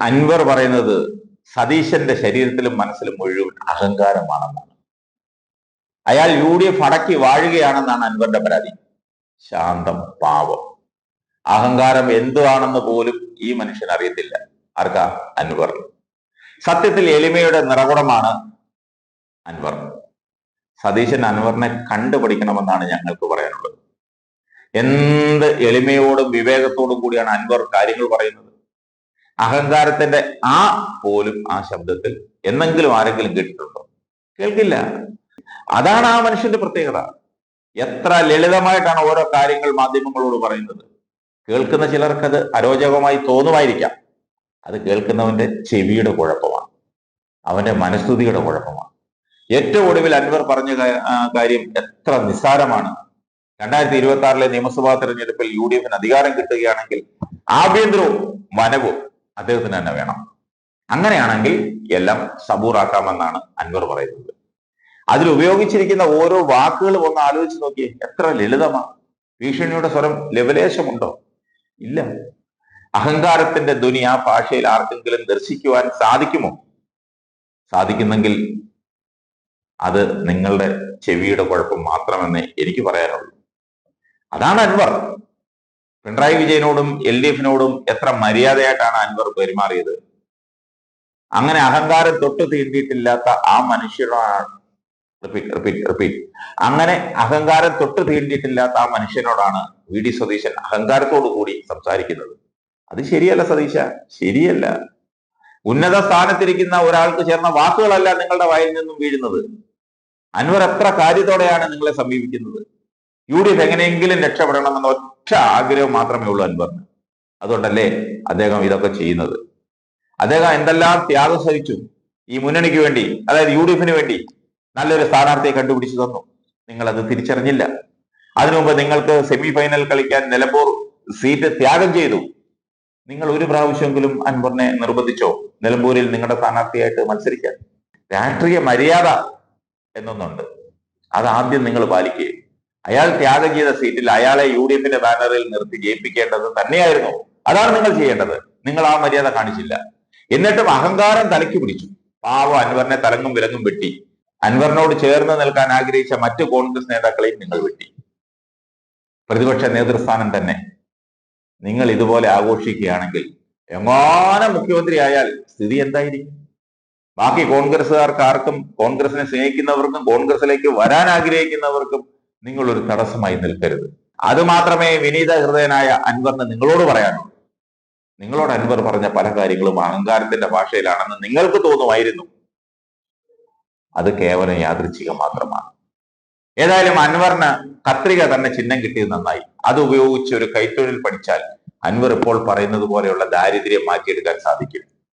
അൻവർ പറയുന്നത് സതീശന്റെ ശരീരത്തിലും മനസ്സിലും മുഴുവൻ അഹങ്കാരമാണെന്നാണ്. അയാൾ യു ഡി എഫ് അടക്കി വാഴുകയാണെന്നാണ് അൻവറിന്റെ പരാതി. ശാന്തം പാവം. അഹങ്കാരം എന്തുവാണെന്ന് പോലും ഈ മനുഷ്യൻ അറിയത്തില്ല. ആർക്കാ? അൻവർ. സത്യത്തിൽ എളിമയുടെ നിറകുടമാണ് അൻവർ. സതീശൻ അൻവറിനെ കണ്ടുപഠിക്കണമെന്നാണ് ഞങ്ങൾക്ക് പറയാനുള്ളത്. എന്ത് എളിമയോടും വിവേകത്തോടും കൂടിയാണ് അൻവർ കാര്യങ്ങൾ പറയുന്നത്? അഹങ്കാരത്തിന്റെ ആ പോലും ആ ശബ്ദത്തിൽ എന്നെങ്കിലും ആരെങ്കിലും കേട്ടിട്ടുണ്ടോ? കേൾക്കില്ല. അതാണ് ആ മനുഷ്യന്റെ പ്രത്യേകത. എത്ര ലളിതമായിട്ടാണ് ഓരോ കാര്യങ്ങൾ മാധ്യമങ്ങളോട് പറയുന്നത്. കേൾക്കുന്ന ചിലർക്കത് അരോചകമായി തോന്നുമായിരിക്കാം. അത് കേൾക്കുന്നവന്റെ ചെവിയുടെ കുഴപ്പമാണ്. അവന്റെ മനസ്തുതിയുടെ കുഴപ്പമാണ്. ഏറ്റവും ഒടുവിൽ അൻവർ പറഞ്ഞ കാര്യം എത്ര നിസ്സാരമാണ്. രണ്ടായിരത്തി ഇരുപത്തി ആറിലെ നിയമസഭാ തെരഞ്ഞെടുപ്പിൽ യു ഡി എഫിന് അധികാരം കിട്ടുകയാണെങ്കിൽ ആഭ്യന്തരവും വനവും അദ്ദേഹത്തിന് തന്നെ വേണം. അങ്ങനെയാണെങ്കിൽ എല്ലാം സബൂറാക്കാമെന്നാണ് അൻവർ പറയുന്നത്. അതിൽ ഉപയോഗിച്ചിരിക്കുന്ന ഓരോ വാക്കുകളും ഒന്ന് ആലോചിച്ച് നോക്കിയേ എത്ര ലളിതമാണ് ഭീഷണിയുടെ സ്വരം ലവലേശമുണ്ടോ? ഇല്ല. അഹങ്കാരത്തിന്റെ ധ്വനി ആ ഭാഷയിൽ ആർക്കെങ്കിലും ദർശിക്കുവാൻ സാധിക്കുമോ? സാധിക്കുന്നെങ്കിൽ അത് നിങ്ങളുടെ ചെവിയുടെ കുഴപ്പം മാത്രമെന്ന് എനിക്ക് പറയാനുള്ളൂ. അതാണ് അൻവർ. പിണറായി വിജയനോടും എൽ ഡി എഫിനോടും എത്ര മര്യാദയായിട്ടാണ് അൻവർ പെരുമാറിയത്? അങ്ങനെ അഹങ്കാരം തൊട്ട് തീണ്ടിയിട്ടില്ലാത്ത ആ മനുഷ്യനോടാണ് റിപ്പീറ്റ് റിപ്പീറ്റ് റിപ്പീറ്റ് അങ്ങനെ അഹങ്കാരം തൊട്ട് തീണ്ടിയിട്ടില്ലാത്ത ആ മനുഷ്യനോടാണ് വി ഡി സതീശൻ അഹങ്കാരത്തോടു കൂടി സംസാരിക്കുന്നത്. അത് ശരിയല്ല സതീശ ശരിയല്ല. ഉന്നത സ്ഥാനത്തിരിക്കുന്ന ഒരാൾക്ക് ചേർന്ന വാക്കുകളല്ല നിങ്ങളുടെ വായിൽ നിന്നും വീഴുന്നത്. അൻവർ എത്ര കാര്യത്തോടെയാണ് നിങ്ങളെ സമീപിക്കുന്നത്? യു ഡി എഫ് എങ്ങനെയെങ്കിലും രക്ഷപ്പെടണമെന്ന ഒറ്റ ആഗ്രഹം മാത്രമേ ഉള്ളൂ അൻവറിന്. അതുകൊണ്ടല്ലേ അദ്ദേഹം ഇതൊക്കെ ചെയ്യുന്നത്. അദ്ദേഹം എന്തെല്ലാം ത്യാഗം സഹിച്ചു. ഈ മുന്നണിക്ക് വേണ്ടി അതായത് യു ഡി എഫിന് വേണ്ടി നല്ലൊരു സ്ഥാനാർത്ഥിയെ കണ്ടുപിടിച്ചു തന്നു. നിങ്ങൾ അത് തിരിച്ചറിഞ്ഞില്ല അതിനുമുമ്പ് നിങ്ങൾക്ക് സെമി ഫൈനൽ കളിക്കാൻ നിലമ്പൂർ സീറ്റ് ത്യാഗം ചെയ്തു. നിങ്ങൾ ഒരു പ്രാവശ്യമെങ്കിലും അൻവറിനെ നിർബന്ധിച്ചോ? നിലമ്പൂരിൽ നിങ്ങളുടെ സ്ഥാനാർത്ഥിയായിട്ട് മത്സരിക്കാൻ. രാഷ്ട്രീയ മര്യാദ എന്നൊന്നുണ്ട്. അത് ആദ്യം നിങ്ങൾ പാലിക്കുക അയാൾ ത്യാഗം ചെയ്ത സീറ്റിൽ അയാളെ യു ഡി എഫിന്റെ ബാനറിൽ നിർത്തി ജയിപ്പിക്കേണ്ടത് തന്നെയായിരുന്നു. അതാണ് നിങ്ങൾ ചെയ്യേണ്ടത്. നിങ്ങൾ ആ മര്യാദ കാണിച്ചില്ല. എന്നിട്ടും അഹങ്കാരം തലയ്ക്ക് പിടിച്ചു. പാവം അൻവറിനെ തലങ്ങും വിലങ്ങും വെട്ടി. അൻവറിനോട് ചേർന്ന് നിൽക്കാൻ ആഗ്രഹിച്ച മറ്റു കോൺഗ്രസ് നേതാക്കളെയും നിങ്ങൾ വെട്ടി. പ്രതിപക്ഷ നേതൃസ്ഥാനം തന്നെ. നിങ്ങൾ ഇതുപോലെ ആഘോഷിക്കുകയാണെങ്കിൽ എങ്ങാനും മുഖ്യമന്ത്രി ആയാൽ സ്ഥിതി എന്തായിരിക്കും? ബാക്കി കോൺഗ്രസ്സുകാർക്ക് ആർക്കും കോൺഗ്രസിനെ സ്നേഹിക്കുന്നവർക്കും കോൺഗ്രസിലേക്ക് വരാൻ ആഗ്രഹിക്കുന്നവർക്കും നിങ്ങൾ ഒരു തടസ്സമായി നിൽക്കരുത്. അത് മാത്രമേ വിനീത ഹൃദയനായ അൻവറിന് നിങ്ങളോട് പറയാനുള്ളൂ. നിങ്ങളോട് അൻവർ പറഞ്ഞ പല കാര്യങ്ങളും അഹങ്കാരത്തിന്റെ ഭാഷയിലാണെന്ന് നിങ്ങൾക്ക് തോന്നുമായിരുന്നു. അത് കേവലം യാദൃച്ഛികം മാത്രമാണ്. ഏതായാലും അൻവറിന് കത്രിക തന്നെ ചിഹ്നം കിട്ടിയത് നന്നായി. അത് ഉപയോഗിച്ച് ഒരു കൈത്തൊഴിൽ പഠിച്ചാൽ അൻവർ ഇപ്പോൾ പറയുന്നത് പോലെയുള്ള ദാരിദ്ര്യം മാറ്റിയെടുക്കാൻ സാധിക്കും.